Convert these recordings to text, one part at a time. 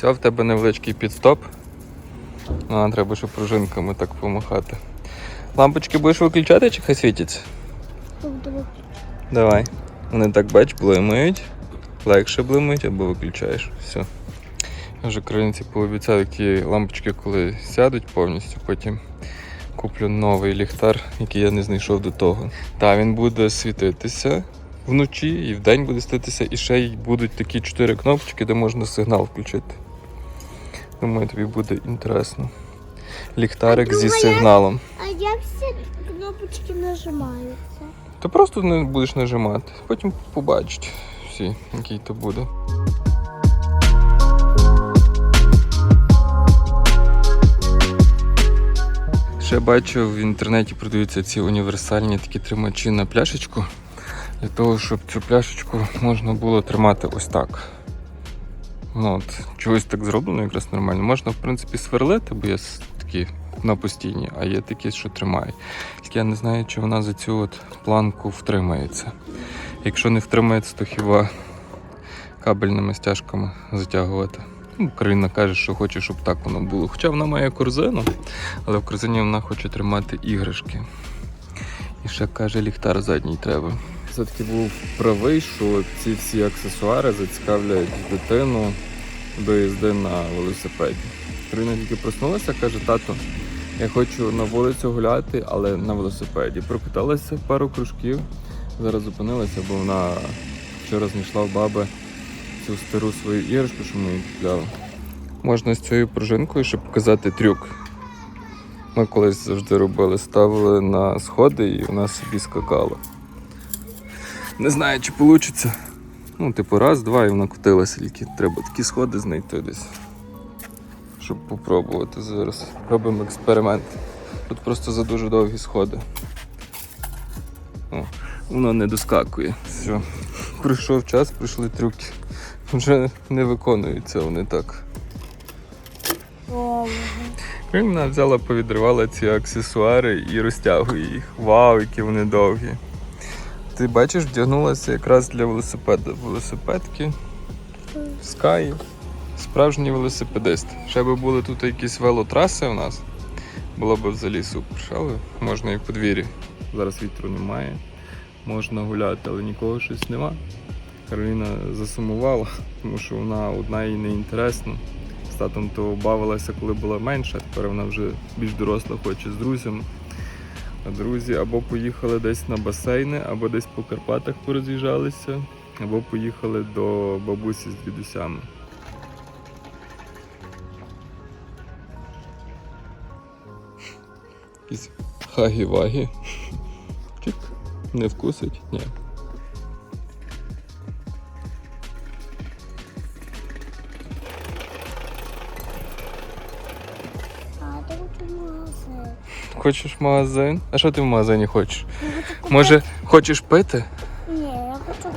Все, в тебе невеличкий підстоп. А, треба ще пружинками так помахати. Лампочки будеш виключати чи хай світяться? Давай. Вони так бач, блимають. Легше блимають або виключаєш. Все. Я вже українці пообіцяв, які лампочки, коли сядуть повністю, потім куплю новий ліхтар, який я не знайшов до того. Та він буде світитися вночі і вдень буде світитися, і ще й будуть такі чотири кнопочки, де можна сигнал включити. Думаю, тобі буде інтересно. Ліхтарик зі сигналом. А як всі кнопочки нажимаються? Ти просто не будеш нажимати, потім побачиш всі, який то буде. Ще бачу в інтернеті продаються ці універсальні такі тримачі на пляшечку. Для того, щоб цю пляшечку можна було тримати ось так. Ну, от, чогось так зроблено якраз нормально. Можна, в принципі, сверлити, бо є такі на постійні, а є такі, що тримають. Тільки я не знаю, чи вона за цю от планку втримається. Якщо не втримається, то хіба кабельними стяжками затягувати. Ну, Україна каже, що хоче, щоб так воно було. Хоча вона має корзину, але в корзині вона хоче тримати іграшки. І ще каже, ліхтар задній треба. Все-таки був правий, що ці всі аксесуари зацікавлять дитину до їзди на велосипеді. Карина тільки проснулася, каже, тато, я хочу на вулицю гуляти, але на велосипеді. Прокаталася пару кружків, зараз зупинилася, бо вона вчора знайшла в баби цю стару свою іграшку, що ми їй купляли. Можна з цією пружинкою ще показати трюк. Ми колись завжди робили, ставили на сходи і вона собі скакала. Не знаю, чи вийде. Ну, типу, раз, два, і вона котилася, тільки треба такі сходи знайти десь. Щоб попробувати зараз. Робимо експеримент. Тут просто за дуже довгі сходи. О, воно не доскакує. Все. Прийшов час, прийшли трюки. Вже не виконуються вони так. Вона взяла, повідривала ці аксесуари і розтягує їх. Вау, які вони довгі. Ти бачиш, вдягнулася якраз для велосипеда. Велосипедки, скаї, справжній велосипедист. Ще би були тут якісь велотраси у нас, було б взагалі супер. Але можна і в подвір'ї. Зараз вітру немає, можна гуляти, але нікого щось нема. Кароліна засумувала, тому що вона одна їй не інтересна. З татом то бавилася, коли була менша, тепер вона вже більш доросла, хоче з друзями. Друзі або поїхали десь на басейни, або десь по Карпатах пороз'їжджалися, або поїхали до бабусі з дідусями. Якісь хагі-вагі. Чик. Не вкусить? Ні. Хочеш магазин? А що ти в магазині хочеш? Може, хочеш пити? Ні, я хочу,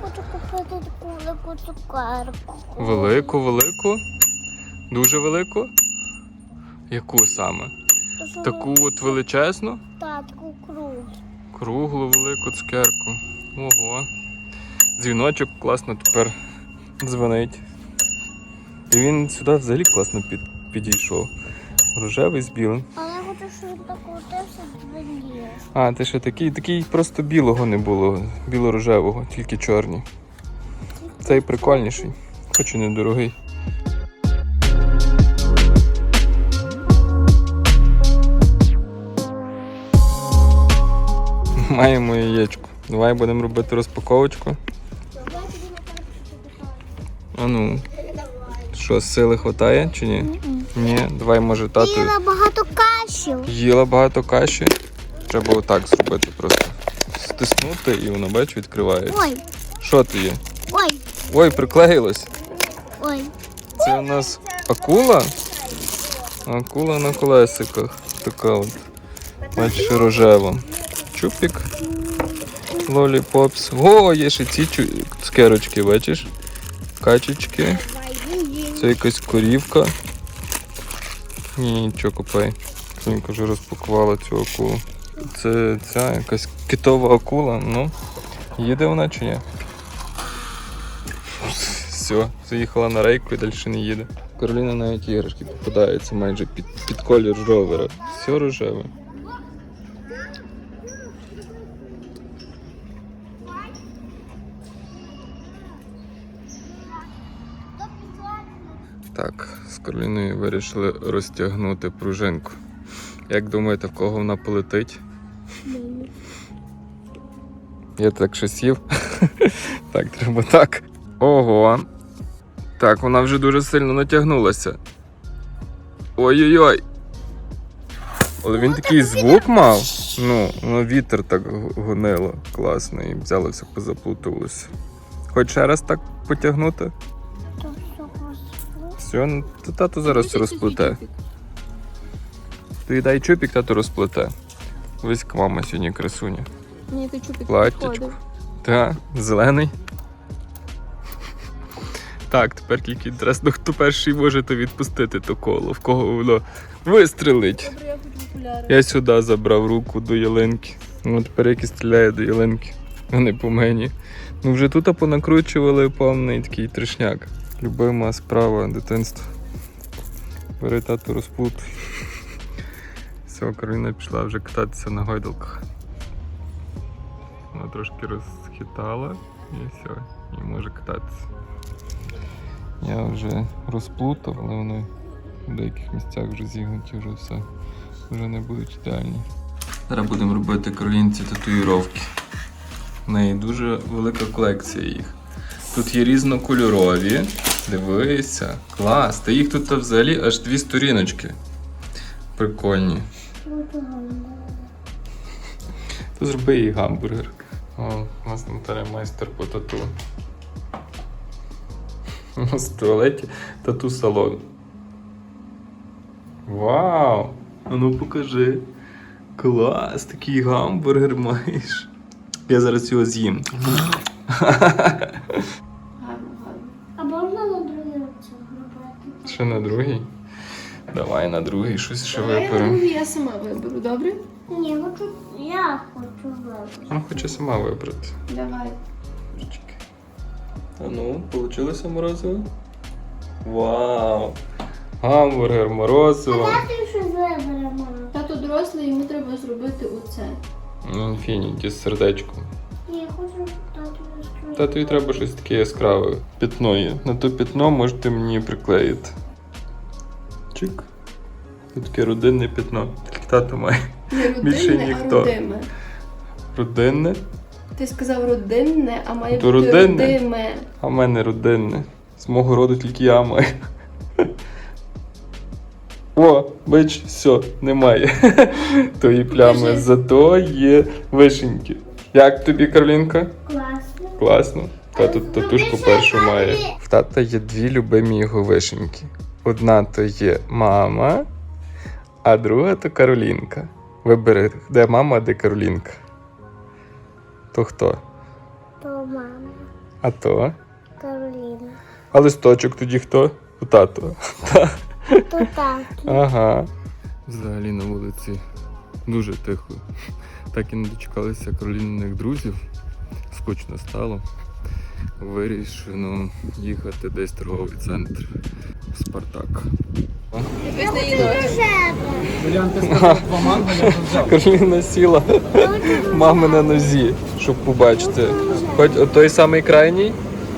хочу купити таку велику цукерку. Велику, велику? Дуже велику? Яку саме? Що Таку от величезну? Та, таку кругу. Круглу велику цукерку. Ого. Дзвіночок класно тепер дзвонить. І він сюди взагалі класно під, підійшов. Рожевий з білим. Хочу, щоб. А, ти ще такий, такий просто білого не було, біло-рожевого, тільки чорні. Цей прикольніший, хоч і недорогий. Маємо яєчко. Давай будемо робити розпаковочку. А ну, що, сили хватає чи ні? Ні, давай може тату. Їла багато кашів. Їла багато каші. Треба отак зробити просто. Стиснути і воно, бач, відкривається. Ой, Що ти є? ой, Ой, приклеїлось. ой. Це у нас акула. Акула на колесиках. Така от. Бачиш, рожева. Чупік. Лоліпопс. О, є ще ці чу... цукерочки, бачиш? Качечки. Це якась корівка. Ні, нічого купай. Сонька вже розпакувала цю акулу. Це ця якась китова акула. Ну, їде вона чи ні? все, заїхала на рейку і далі не їде. Кароліна навіть іграшки попадаються майже під, під колір ровера. Все рожеве. Так, з Кароліною вирішили розтягнути пружинку. Як думаєте, в кого вона полетить? Я так ще сів. так, треба так. Ого. Так, вона вже дуже сильно натягнулася. Ой-ой-ой. Але він такий звук мав. Ну, ну вітер так гонило. Класно, і взялося, позаплуталося. Хоч ще раз так потягнути? Все. Ну, то тато зараз розплете. Ти дай чупік, тато розплете. Ось мама сьогодні красуня. Ні, ти чупік підходив. Та, зелений. Так, тепер тільки інтересно, хто перший може то відпустити то коло, в кого воно вистрелить. Добре, я хочу окуляри. Я сюди забрав руку до ялинки. Ну тепер як і стріляє до ялинки, а не по мені. Ну вже тут понакручували повний такий трешняк. Любима справа дитинства. Бери тату розплутуй. Все, Кароліна пішла вже кататися на гойдалках. Вона трошки розхитала і все, і може кататися. Я вже розплутав, але воно в деяких місцях вже зігнуті, вже все. Вже не будуть ідеальні. Зараз будемо робити каролінці татуїровки. В неї дуже велика колекція їх. Тут є різнокольорові. Дивися, клас. Та їх тут взагалі аж дві сторіночки. Прикольні. То зроби їй гамбургер. О, у нас Наталя майстер по тату. У нас в туалеті тату салон. Вау! А ну покажи. Клас, такий гамбургер маєш. Я зараз його з'їм. Гарно, гарно. А можна на другий руці зробити? Ще на другий. Давай на другий щось ще Давай я виберемо. другий, я сама виберу, добре? Ні, хочу, я хочу вибрати. Ну, хоче сама вибрати. Давай. Чекай. А ну, получилося морозиво? Вау! Гамбургер, морозиво. Давайте щось виберемо. Тато дорослий, йому треба зробити оце. Інфініті з сердечком. Ні, я хочу тату розкрити. Татові треба щось таке яскраве. Пятно є. На то пятно можете мені приклеїти. Чик. Тут таке родинне пятно. Тільки тато має. Не Більше родинне, а ніхто. родиме. Родинне, Ти сказав родинне, а має То бути родинне. родиме. а в мене родинне. З мого роду тільки я маю. О, бач, все, немає тої плями. Покажи. Зато є вишеньки. Як тобі, Каролінка? Класно. Класно. Тато татушку першу має. В тата є дві любимі його вишеньки. Одна то є мама, а друга то Каролінка. Вибери, де мама, а де Каролінка. То хто? То мама, А то? Кароліна. А листочок тоді хто? У тато. То так. Ага. Взагалі на вулиці дуже тихо. Так і не дочекалися Кароліниних друзів. Скучно стало. Вирішено їхати десь в торговий центр. Спартак. Я. Кароліна сіла мами на нозі, щоб побачити. Хоч той самий крайній,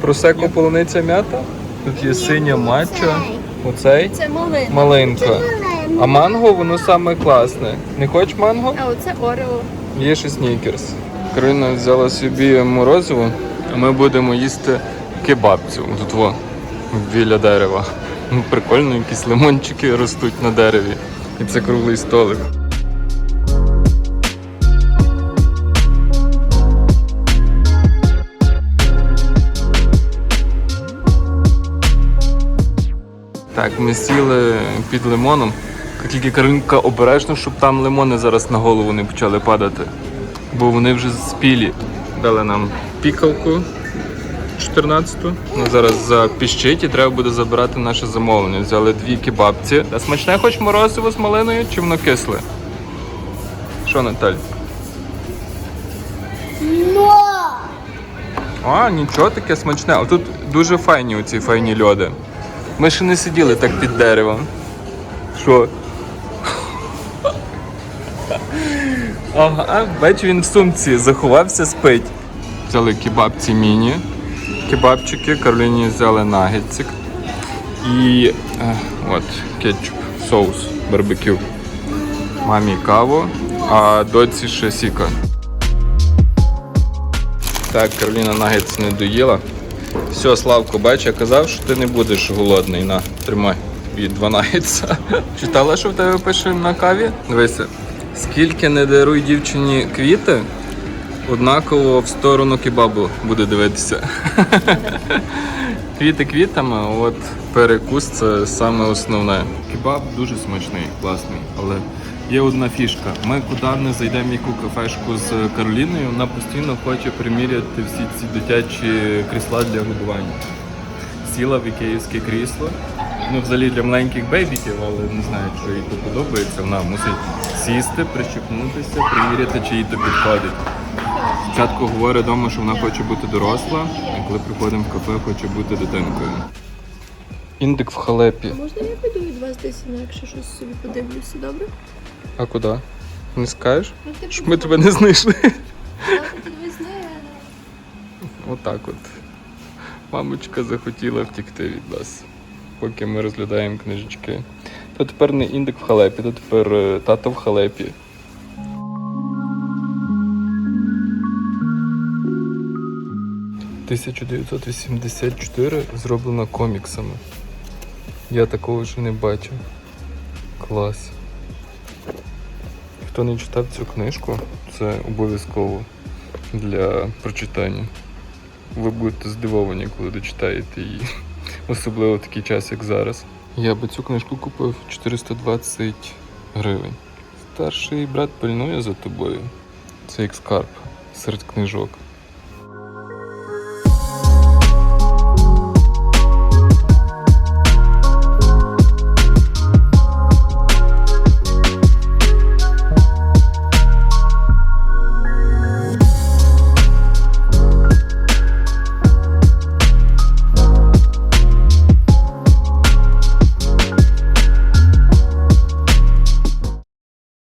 просеко полуниця м'ята. Тут є синя матча. Оцей Це маленька. А манго воно саме класне. Не хочеш манго? А оце Орео. Є ще снікерс. Кароліна взяла собі морозиво, ми будемо їсти кебабцю тут во, біля дерева. Прикольно, якісь лимончики ростуть на дереві. І це круглий столик. Так, ми сіли під лимоном. Тільки Каринка обережно, щоб там лимони зараз на голову не почали падати. Бо вони вже спілі. Дали нам пікалку 14-ту. Ну, зараз запіщить і треба буде забирати наше замовлення. Взяли дві кебабці. А смачне хоч морозиво з малиною чи воно кисле? Що, Наталь? Но! А, нічого таке смачне. А тут дуже файні оці файні льоди. Ми ще не сиділи так під деревом. Що? Ага, бач, він в сумці заховався, спить. Взяли кебабці міні, кебабчики, Кароліні взяли нагетсик. І е, от кетчуп, соус, барбекю. Мамі каву, а доці ще сіка. Так, Кароліна нагетс не доїла. Все, Славко, бач, я казав, що ти не будеш голодний. На, тримай від два нагетса. Читала, що в тебе пише на каві? Дивися, скільки не даруй дівчині квіти, однаково в сторону кебабу буде дивитися. Квіти квітами, от перекус це саме основне. Кебаб дуже смачний, класний, але є одна фішка. Ми куди не зайдемо в яку кафешку з Кароліною, вона постійно хоче приміряти всі ці дитячі крісла для годування. Сіла в ікеївське крісло. Ну, взагалі для маленьких бейбіків, але не знаю, чи їй то подобається. Вона мусить сісти, прищепнутися, приміряти, чи їй то підходить. Спочатку говорить вдома, що вона хоче бути доросла, а коли приходимо в кафе, хоче бути дитинкою. Індик в халепі. Можна я піду від вас десь інакше щось собі подивлюся, добре? А куди? Не скажеш? Ну, Щоб ми тебе не знайшли. Отак от. Мамочка захотіла втікти від нас, поки ми розглядаємо книжечки. То тепер не індик в халепі, то тепер е, тато в халепі. «1984» зроблено коміксами. Я такого ще не бачив. Клас. Хто не читав цю книжку, це обов'язково для прочитання. Ви будете здивовані, коли дочитаєте її. Особливо в такий час, як зараз. Я би цю книжку купив 420 гривень. Старший брат пильнує за тобою. Це як скарб серед книжок.